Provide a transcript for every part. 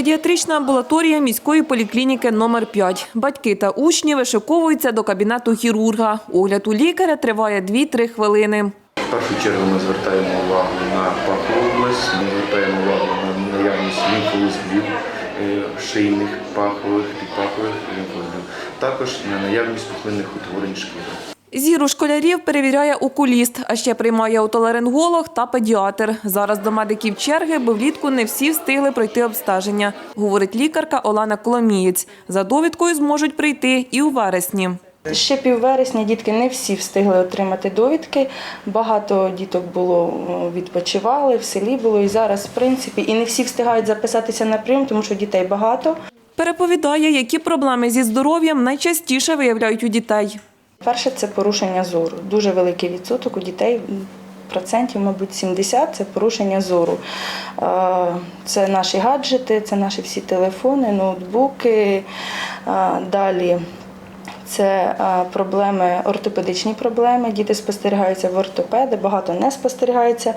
Педіатрична амбулаторія міської поліклініки номер 5 Батьки та учні вишиковуються до кабінету хірурга. Огляд у лікаря триває 2-3 хвилини. В першу чергу ми звертаємо увагу на пахову область, ми звертаємо увагу на наявність лімфоузлів е, шийних, пахових, підпахових лімфоузлів, також на наявність пухлинних утворень шкіри. Зіру школярів перевіряє окуліст, а ще приймає отоларинголог та педіатр. Зараз до медиків черги, бо влітку не всі встигли пройти обстеження, говорить лікарка Олена Коломієць. За довідкою зможуть прийти і у вересні. Ще піввересня дітки не всі встигли отримати довідки. Багато діток було відпочивали, в селі було і зараз, в принципі, і не всі встигають записатися на прийом, тому що дітей багато. Переповідає, які проблеми зі здоров'ям найчастіше виявляють у дітей. Перше це порушення зору. Дуже великий відсоток у дітей. Процентів, мабуть, 70 – це порушення зору. Це наші гаджети, це наші всі телефони, ноутбуки. Далі це е, проблеми, ортопедичні проблеми. Діти спостерігаються в ортопеди, багато не спостерігається.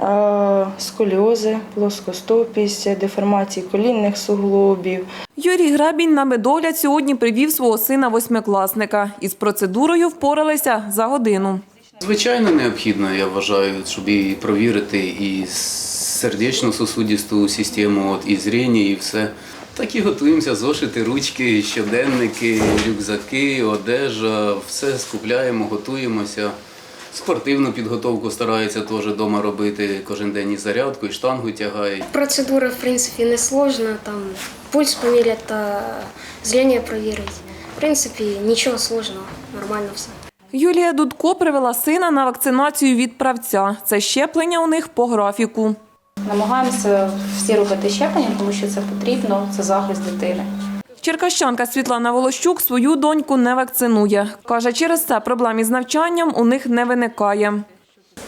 Е, Сколіози, плоскостопість, деформації колінних суглобів. Юрій Грабінь на медогляд сьогодні привів свого сина восьмикласника. Із процедурою впоралися за годину. Звичайно, необхідно, я вважаю, щоб і провірити і сердечно-сосудисту систему, от, і зріння, і все. Так і готуємося, зошити, ручки, щоденники, рюкзаки, одежа, все скупляємо, готуємося. Спортивну підготовку стараються теж вдома робити. Кожен день і зарядку, і штангу тягають. Процедура, в принципі, не сложна, там пульс поміряти та зрення провірити. В принципі, нічого сложного, нормально все. Юлія Дудко привела сина на вакцинацію від правця. Це щеплення у них по графіку. Намагаємося всі робити щеплення, тому що це потрібно, це захист дитини. Черкащанка Світлана Волощук свою доньку не вакцинує. Каже, через це проблем із навчанням у них не виникає.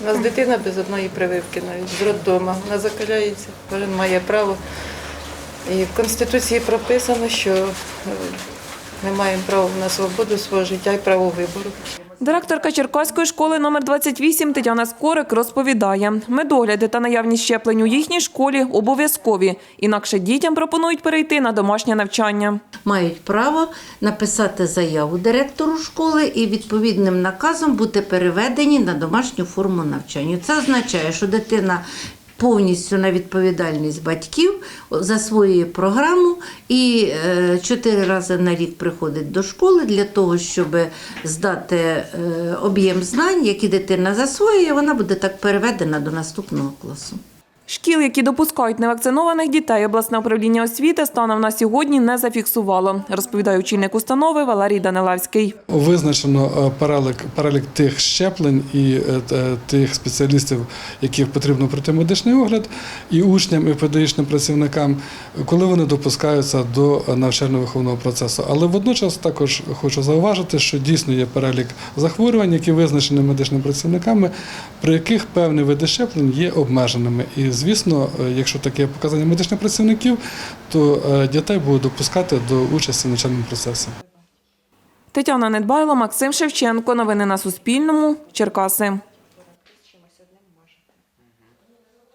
У нас дитина без одної прививки навіть з роддома. Вона закаляється, кожен має право. І в Конституції прописано, що ми маємо право на свободу свого життя і право вибору. Директорка Черкаської школи номер 28 Тетяна Скорик розповідає, медогляди та наявність щеплень у їхній школі обов'язкові. Інакше дітям пропонують перейти на домашнє навчання. мають право написати заяву директору школи і відповідним наказом бути переведені на домашню форму навчання. Це означає, що дитина повністю на відповідальність батьків засвоює програму і е, чотири рази на рік приходить до школи для того, щоб здати е, об'єм знань, які дитина засвоює, вона буде так переведена до наступного класу. Шкіл, які допускають невакцинованих дітей, обласне управління освіти станом на сьогодні не зафіксувало, розповідає очільник установи Валерій Данилевський. Визначено е, перелік, перелік тих щеплень і е, тих спеціалістів, яких потрібно пройти медичний огляд, і учням, і педагогічним працівникам, коли вони допускаються до навчально-виховного процесу. Але водночас також хочу зауважити, що дійсно є перелік захворювань, які визначені медичними працівниками, при яких певні види щеплень є обмеженими. І звісно, е, якщо таке показання медичних працівників, то е, дітей будуть допускати до участі в навчальному процесі. Тетяна Недбайло, Максим Шевченко. Новини на Суспільному. Черкаси.